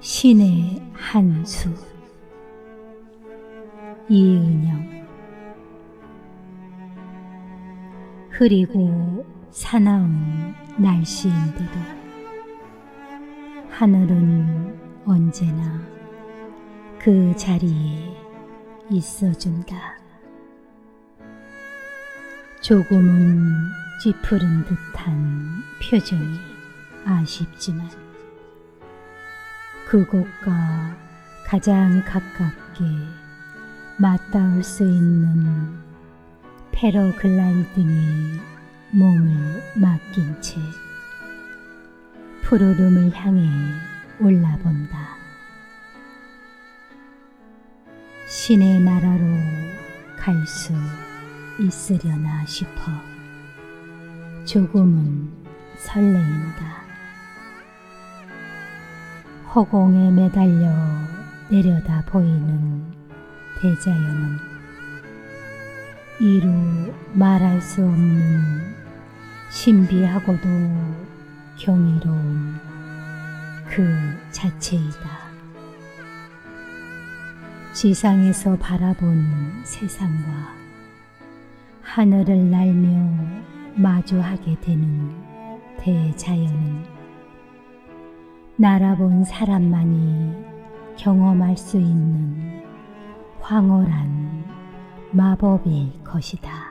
신의 한수 이은영 흐리고 사나운 날씨인데도 하늘은 언제나 그 자리에 있어준다. 조금은 찌푸른 듯한 표정이 아쉽지만 그곳과 가장 가깝게 맞닿을 수 있는 패러글라이딩에 몸을 맡긴 채 푸르름을 향해 올라본다. 신의 나라로 갈 수 있으려나 싶어 조금은 설레인다. 허공에 매달려 내려다 보이는 대자연은 이루 말할 수 없는 신비하고도 경이로운 그 자체이다. 지상에서 바라본 세상과 하늘을 날며 마주하게 되는 대자연은 날아본 사람만이 경험할 수 있는 황홀한 마법일 것이다.